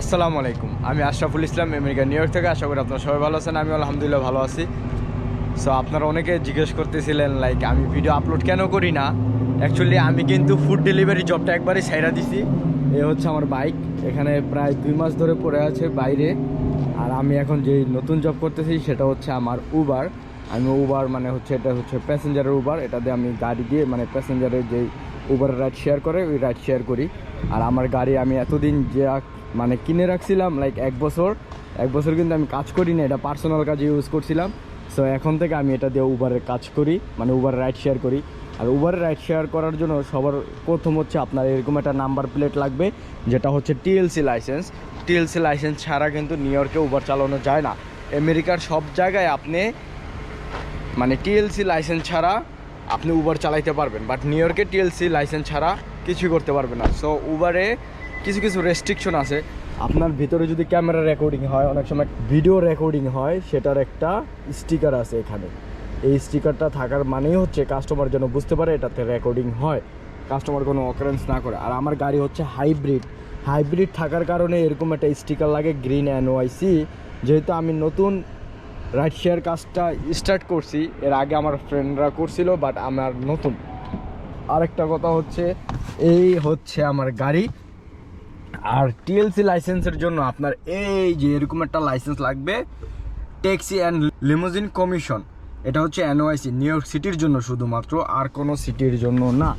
আসসালামু আলাইকুম। আমি Ashraful Islam, America, New York থেকে। আশা করি আপনারা সবাই ভালো আছেন আমি আলহামদুলিল্লাহ ভালো আছি। সো আপনারা অনেকে জিজ্ঞেস করতেছিলেন লাইক আমি ভিডিও আপলোড কেন করি না? অ্যাকচুয়ালি আমি কিন্তু ফুড ডেলিভারি জবটা একবারই সাইরা দিছি। এ হচ্ছে আমার বাইক এখানে প্রায় দুই মাস ধরে পড়ে আছে বাইরে। আর আমি এখন যে নতুন জব করতেছি, সেটা হচ্ছে আমার উবার আমি উবার মানে হচ্ছে, এটা হচ্ছে প্যাসেঞ্জারের উবার এটা দিয়ে আমি গাড়ি দিয়ে মানে প্যাসেঞ্জারের যেই উবার রাইড শেয়ার করে, ওই রাইড শেয়ার করি। আর আমার গাড়ি আমি এতদিন যে মানে কিনে রাখছিলাম লাইক এক বছর। এক বছর কিন্তু আমি কাজ করি না এটা পার্সোনাল কাজে ইউজ করছিলাম। সো এখন থেকে আমি এটা দিয়ে উবারের কাজ করি মানে উবার রাইড শেয়ার করি। আর উবারের রাইড শেয়ার করার জন্য সবার প্রথম হচ্ছে আপনার এরকম একটা নাম্বার প্লেট লাগবে, যেটা হচ্ছে টিএলসি লাইসেন্স টিএলসি লাইসেন্স ছাড়া কিন্তু নিউ ইয়র্কে উবার চালানো যায় না। আমেরিকার সব জায়গায় আপনি মানে টিএলসি লাইসেন্স ছাড়া আপনি উবার চালাইতে পারবেন। বাট নিউ ইয়র্কে টিএলসি লাইসেন্স ছাড়া কিছুই করতে পারবেন না। সো উবারে কিছু কিছু রেস্ট্রিকশন আছে। আপনার ভিতরে যদি ক্যামেরা রেকর্ডিং হয়, অনেক সময় ভিডিও রেকর্ডিং হয়, সেটার একটা স্টিকার আছে এখানে। এই স্টিকারটা থাকার মানেই হচ্ছে কাস্টমার যেন বুঝতে পারে এটাতে রেকর্ডিং হয়। কাস্টমার কোনো অকারেন্স না করে। আর আমার গাড়ি হচ্ছে হাইব্রিড হাইব্রিড থাকার কারণে এরকম একটা স্টিকার লাগে গ্রিন অ্যান্ড ওয়াইসি যেহেতু আমি নতুন রাইড শেয়ার কাজটা স্টার্ট করছি, এর আগে আমার ফ্রেন্ডরা করছিল বাট আমার নতুন। আরেকটা কথা হচ্ছে, এই হচ্ছে আমার গাড়ি। আর টিএলসি লাইসেন্সের জন্য আপনার এই যে এরকম একটা লাইসেন্স লাগবে, ট্যাক্সি অ্যান্ড লিমোজিন কমিশন এটা হচ্ছে এনওআইসি নিউ ইয়র্ক সিটির জন্য শুধুমাত্র, আর কোনো সিটির জন্য না।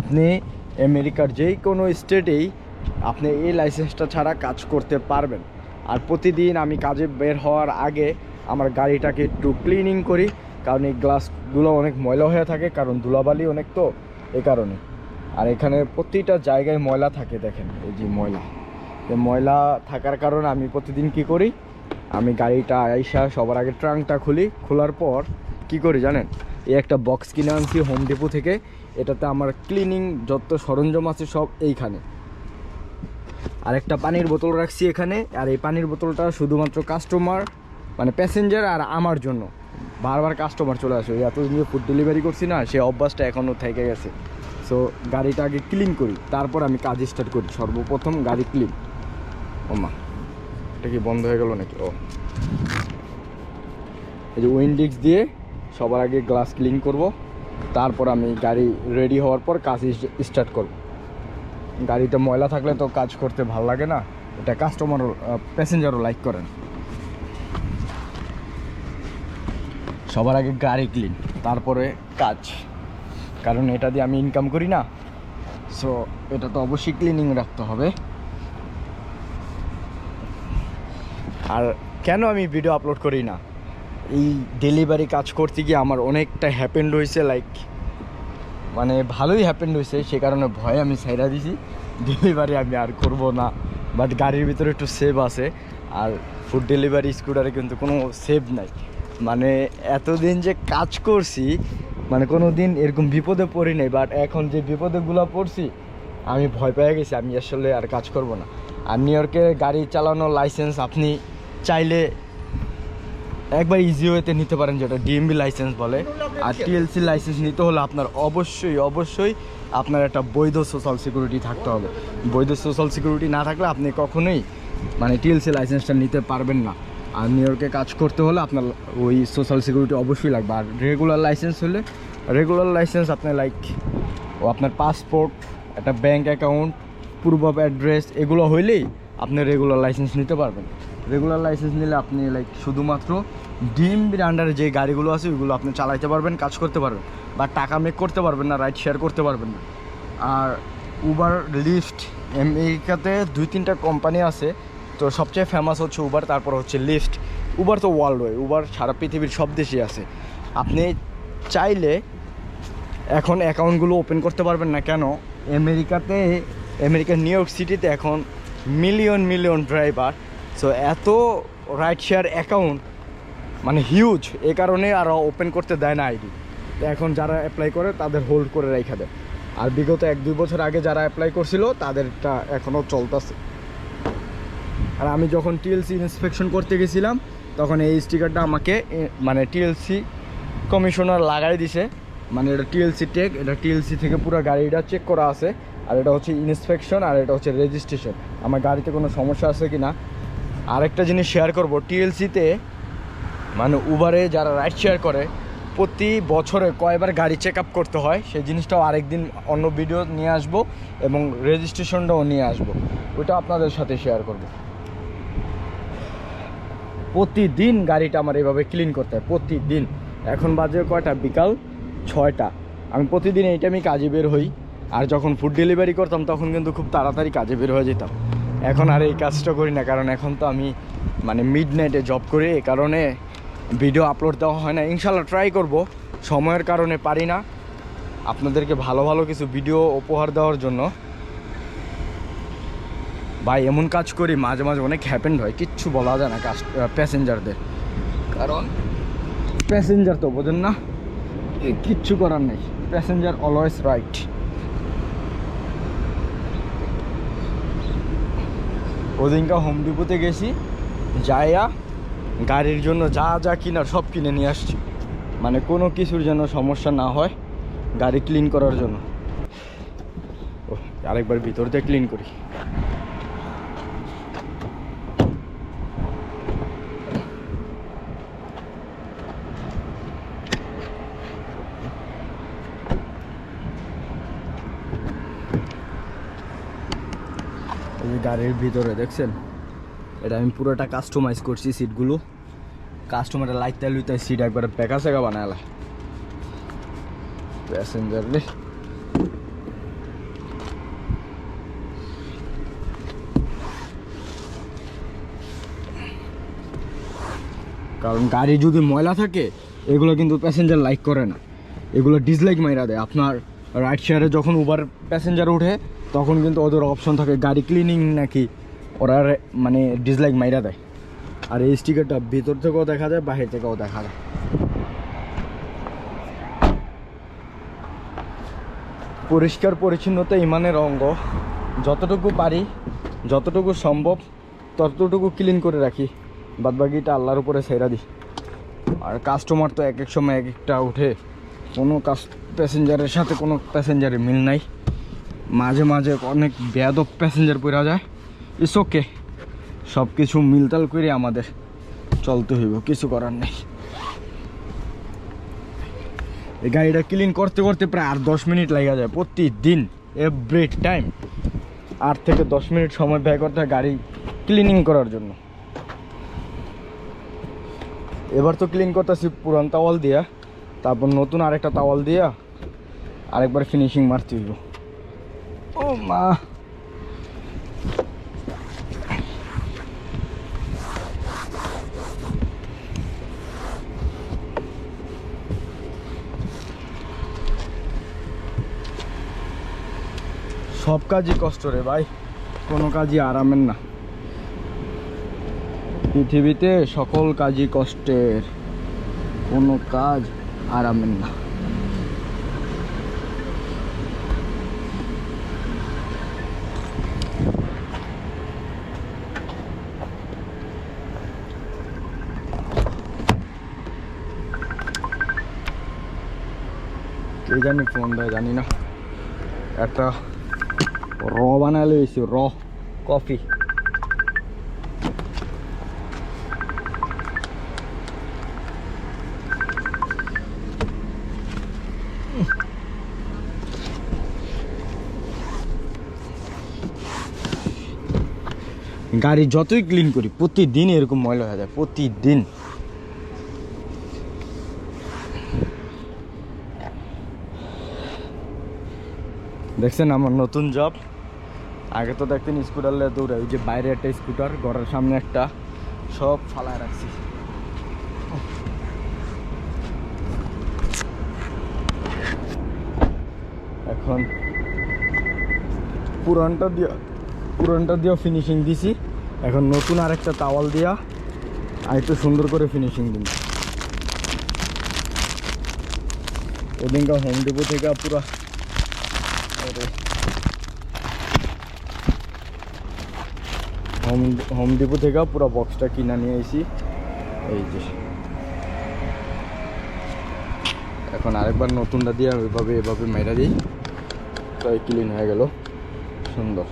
আপনি আমেরিকার যেই কোনো স্টেটেই আপনি এই লাইসেন্সটা ছাড়া কাজ করতে পারবেন। আর প্রতিদিন আমি কাজে বের হওয়ার আগে আমার গাড়িটাকে একটু ক্লিনিং করি, কারণ এই গ্লাসগুলো অনেক ময়লা হয়ে থাকে, কারণ ধুলাবালি অনেক তো, এ কারণে। আর এখানে প্রতিটা জায়গায় ময়লা থাকে, দেখেন, এই যে ময়লা। ময়লা থাকার কারণে আমি প্রতিদিন কি করি? আমি গাড়িটা আইসা সবার আগে ট্রাঙ্কটা খুলি। খোলার পর কি করি জানেন? এই একটা বক্স কিনে আনছি হোম ডিপো থেকে। এটাতে আমার ক্লিনিং যত সরঞ্জাম আছে সব এইখানে। আর একটা পানির বোতল রাখছি এখানে। আর এই পানির বোতলটা শুধুমাত্র কাস্টমার মানে প্যাসেঞ্জার আর আমার জন্য। বারবার কাস্টমার চলে আসে। এতদিন যে ফুড ডেলিভারি করছি না সেই অভ্যাসটা এখনও থেকে গেছে। সো গাড়িটা আগে ক্লিন করি, তারপর আমি কাজ স্টার্ট করি। সর্বপ্রথম গাড়ি ক্লিন ও মা এটা কি বন্ধ হয়ে গেল নাকি? ও। এই যে উইন্ডিক্স দিয়ে সবার আগে গ্লাস ক্লিন করব। তারপর আমি গাড়ি রেডি হওয়ার পর কাজ স্টার্ট করব। গাড়িতে ময়লা থাকলে তো কাজ করতে ভালো লাগে না। এটা কাস্টমারও প্যাসেঞ্জারও লাইক করেন। সবার আগে গাড়ি ক্লিন তারপরে কাজ। কারণ এটা দিয়ে আমি ইনকাম করি না। সো এটা তো অবশ্যই ক্লিনিং রাখতে হবে। আর কেন আমি ভিডিও আপলোড করি না? এই ডেলিভারি কাজ করতে গিয়ে আমার অনেকটা হ্যাপেন্ড হয়েছে লাইক মানে ভালোই হ্যাপেন্ড হয়েছে সে কারণে ভয় আমি সাইরা দিছি। ডেলিভারি আমি আর করব না। বাট গাড়ির ভিতরে একটু সেভ আছে। আর ফুড ডেলিভারি স্কুটারে কিন্তু কোনো সেভ নাই। মানে এতদিন যে কাজ করছি মানে কোনো দিন এরকম বিপদে পড়ি নাই বাট এখন যে বিপদেগুলো পড়ছি, আমি ভয় পেয়ে গেছি, আমি আসলে আর কাজ করব না। আর নিউ ইয়র্কে গাড়ি চালানোর লাইসেন্স আপনি চাইলে একবার ইজি ওয়েতে নিতে পারেন, যেটা ডিএমবি লাইসেন্স বলে। আর টিএলসি লাইসেন্স নিতে হলে আপনার অবশ্যই অবশ্যই আপনার একটা বৈধ সোশ্যাল সিকিউরিটি থাকতে হবে। বৈধ সোশ্যাল সিকিউরিটি না থাকলে আপনি কখনোই মানে টিএলসি লাইসেন্সটা নিতে পারবেন না। আর নিউ ইয়র্কে কাজ করতে হলে আপনার ওই সোশ্যাল সিকিউরিটি অবশ্যই লাগবে। আর রেগুলার লাইসেন্স হলে রেগুলার লাইসেন্স আপনার লাইক ও আপনার পাসপোর্ট একটা ব্যাঙ্ক অ্যাকাউন্ট অফ অ্যাড্রেস এগুলো হইলেই আপনি রেগুলার লাইসেন্স নিতে পারবেন। রেগুলার লাইসেন্স নিলে আপনি লাইক শুধুমাত্র ডিএমবির আন্ডারে যে গাড়িগুলো আছে, ওইগুলো আপনি চালাইতে পারবেন, কাজ করতে পারবেন। বা টাকা মেক করতে পারবেন না রাইড শেয়ার করতে পারবেন না। আর উবার লিফট আমেরিকাতে দুই তিনটা কোম্পানি আছে তো সবচেয়ে ফেমাস হচ্ছে উবার তারপর হচ্ছে লিফট উবার তো ওয়ার্ল্ড ওয়ে উবার সারা পৃথিবীর সব দেশেই আছে। আপনি চাইলে এখন অ্যাকাউন্টগুলো ওপেন করতে পারবেন না কেন? আমেরিকাতে, আমেরিকার নিউ ইয়র্ক সিটিতে এখন মিলিয়ন মিলিয়ন ড্রাইভার সো এত রাইড শেয়ার অ্যাকাউন্ট মানে হিউজ এ কারণে আর ওপেন করতে দেয় না আইডি এখন যারা অ্যাপ্লাই করে, তাদের হোল্ড করে রেখে দেয়। আর বিগত এক, দুই বছর আগে যারা অ্যাপ্লাই করছিল, তাদেরটা এখনও চলতেছে। আর আমি যখন টিএলসি ইন্সপেকশন করতে গেছিলাম, তখন এই স্টিকারটা আমাকে মানে টিএলসি কমিশনার লাগাই দিছে। মানে এটা টিএলসি টেক এটা টিএলসি থেকে পুরো গাড়িটা চেক করা আছে, আর এটা হচ্ছে ইন্সপেকশন আর এটা হচ্ছে রেজিস্ট্রেশন আমার গাড়িতে কোনো সমস্যা আছে কি না আরেকটা জিনিস শেয়ার করব টিএলসিতে মানে উবারে যারা রাইড শেয়ার করে, প্রতি বছরে কয়বার গাড়ি চেক আপ করতে হয়, সেই জিনিসটাও আরেকদিন অন্য ভিডিও নিয়ে আসব এবং রেজিস্ট্রেশনটাও নিয়ে আসব। ওটা আপনাদের সাথে শেয়ার করব। প্রতিদিন গাড়িটা আমার এভাবে ক্লিন করতে হয়, প্রতিদিন। এখন বাজে কয়টা? বিকাল ছয়টা। আমি প্রতিদিন এই টাইমে কাজে বের হই। আর যখন ফুড ডেলিভারি করতাম, তখন কিন্তু খুব তাড়াতাড়ি কাজে বের হয়ে যেতাম। এখন আর এই কাজটা করি না, কারণ এখন তো আমি মানে মিড নাইটে জব করি এই কারণে ভিডিও আপলোড দেওয়া হয় না। ইনশাল্লাহ ট্রাই করব। সময়ের কারণে পারি না। আপনাদেরকে ভালো ভালো কিছু ভিডিও উপহার দেওয়ার জন্য। ভাই, এমন কাজ করি, মাঝে মাঝে অনেক হ্যাপেন্ড হয়, কিচ্ছু বলা যায় না কাস্ট প্যাসেঞ্জারদের কারণ প্যাসেঞ্জার তো বোঝেন না কিচ্ছু করার নেই প্যাসেঞ্জার অলওয়েজ রাইট ওদিনকা হোম ডিপোতে গেছি, যাইয়া গাড়ির জন্য যা যা কিনার সব কিনে নিয়ে আসছি। মানে কোনো কিছুর যেন সমস্যা না হয়, গাড়ি ক্লিন করার জন্য। ও আরেকবার ভিতর দিয়ে ক্লিন করি। গাড়ির ভিতরে, দেখছেন? এটা আমি পুরোটা কাস্টমাইজ করছি সিটগুলো কাস্টমারের লাইতে লুইতে সিট একবারে বেকা সেকা বানালা প্যাসেঞ্জার রে। কারণ গাড়ি যদি ময়লা থাকে, এগুলো কিন্তু প্যাসেঞ্জার লাইক করে না। এগুলো ডিসলাইক মাইরা দেয়। আপনার রাইড শেয়ারে যখন উবার প্যাসেঞ্জার ওঠে তখন কিন্তু ওদের অপশন থাকে গাড়ি ক্লিনিং নাকি ওরা মানে ডিসলাইক মাইরা দেয়। আর এই স্টিকারটা ভিতর থেকেও দেখা যায়, বাহির থেকেও দেখা যায়। পরিষ্কার, পরিচ্ছন্নতা ইমানের অঙ্গ। যতটুকু পারি, যতটুকু সম্ভব, ততটুকু ক্লিন করে রাখি। বাদবাকিটা আল্লাহর উপরে ছেড়া দিই। আর কাস্টমার তো এক এক সময় এক একটা উঠে, কোনো কাস প্যাসেঞ্জারের সাথে কোনো প্যাসেঞ্জারের মিল নাই। মাঝে মাঝে অনেক বেয়াদব প্যাসেঞ্জার পড়া যায়। ইটস ওকে সব কিছু মিলতাল করে আমাদের চলতে হইব, কিছু করার নেই। এই গাড়িটা ক্লিন করতে করতে প্রায় আর দশ মিনিট লাগা যায় প্রতিদিন এভরি টাইম আট থেকে দশ মিনিট সময় ব্যয় করতে হয় গাড়ি ক্লিনিং করার জন্য। এবার তো ক্লিন করতেছি পুরান তাওয়াল দিয়া, তারপর নতুন আরেকটা তাওয়াল দিয়া আরেকবার ফিনিশিং মারতে হইব। মা। সব কাজই কষ্ট রে ভাই, কোনো কাজই আরামের না। পৃথিবীতে সকল কাজই কষ্টের, কোনো কাজ আরামের না। কে জানি ফোন দেয়, জানি না। একটা র বানালে হয়েছে র কফি। গাড়ি যতই ক্লিন করি, প্রতিদিন এরকম ময়লা হয়ে যায়, প্রতিদিন। দেখছেন আমার নতুন জব আগে তো দেখতেন স্কুটার লে দৌড়ে, ওই যে বাইরে একটা স্কুটার ঘরের সামনে একটা, সব ফালায় রাখছি। এখন পুরানটা দিয়া, পুরানটা দিয়েও ফিনিশিং দিছি। এখন নতুন আরেকটা তাওয়াল দিয়া আর একটু সুন্দর করে ফিনিশিং দিন ওদিনকার হোম ডিপো থেকে পুরা হোম হোম ডিপো থেকে পুরো বক্সটা কিনা নিয়ে এসি এই যে। এখন আরেকবার নতুনটা দিয়ে ওইভাবে এভাবে মেরা দিই। তাই ক্লিন হয়ে গেল। সুন্দর।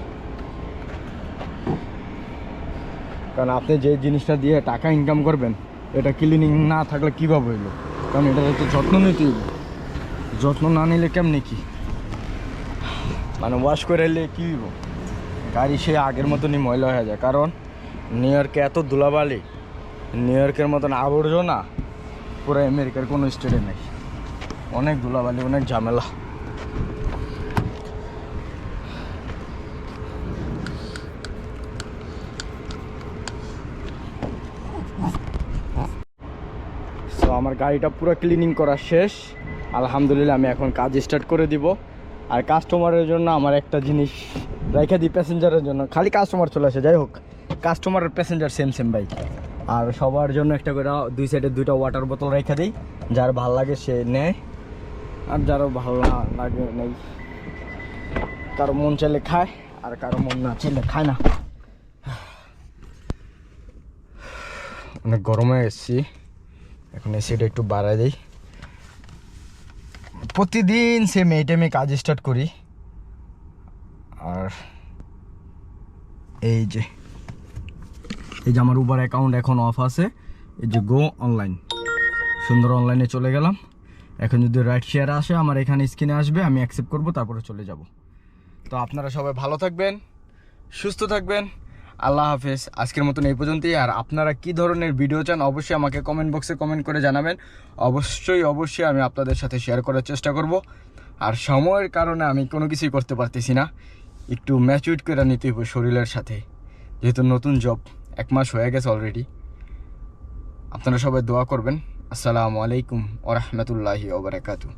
কারণ আপনি যে জিনিসটা দিয়ে টাকা ইনকাম করবেন, এটা ক্লিনিং না থাকলে কীভাবে হইল? কারণ এটা তো যত্ন নিতে যত্ন না নিলে কেমনি কি? মানে ওয়াশ করে এলে কী গাড়ি সে আগের মতনই ময়লা হয়ে যায়। কারণ নিউ ইয়র্কে এত ধুলাবালি নিউ ইয়র্কের মতন আবর্জনা, পুরো আমেরিকার কোনো স্টেটে নেই। অনেক ধুলাবালি, অনেক ঝামেলা। আমার গাড়িটা পুরো ক্লিনিং করা শেষ। আলহামদুলিল্লাহ, আমি এখন কাজ স্টার্ট করে দিব। আর কাস্টমারের জন্য আমার একটা জিনিস রেখে দিই প্যাসেঞ্জারের জন্য। খালি কাস্টমার চলে আসে, যাই হোক। কাস্টমারের প্যাসেঞ্জার সেম সেম বাইক আর সবার জন্য একটা করে দুই সাইডে দুইটা ওয়াটার বোতল রেখে দিই। যার ভালো লাগে সে নেয়। আর যারও ভালো না লাগে নেই, কারও মন চাইলে খায়, আর কারও মন না চাইলে খায় না। অনেক গরমে এসেছি। এখন এসিটা একটু বাড়াই দিই। প্রতিদিন সেম এই টাইমে কাজ স্টার্ট করি। আর এই যে এই যে আমার উবার অ্যাকাউন্ট এখন অফ আছে। এই যে গো অনলাইন সুন্দর অনলাইনে চলে গেলাম। এখন যদি রাইট শেয়ার আসে, আমার এখানে স্ক্রিনে আসবে, আমি অ্যাকসেপ্ট করব, তারপরে চলে যাব। তো আপনারা সবাই ভালো থাকবেন, সুস্থ থাকবেন। আল্লাহ হাফেজ। আজকের মতন এই পর্যন্তই। আর আপনারা কি ধরনের ভিডিও চান, অবশ্যই আমাকে কমেন্ট বক্সে কমেন্ট করে জানাবেন। অবশ্যই অবশ্যই আমি আপনাদের সাথে শেয়ার করার চেষ্টা করব। আর সময়ের কারণে আমি কোনো কিছুই করতে পারতেছি না। একটু ম্যাচুইড করে নিতে হবে শরীরের সাথে। যেহেতু নতুন জব এক মাস হয়ে গেছে অলরেডি আপনারা সবাই দোয়া করবেন। আসসালামু আলাইকুম ওরহমতুল্লাহি ওবরাকাতু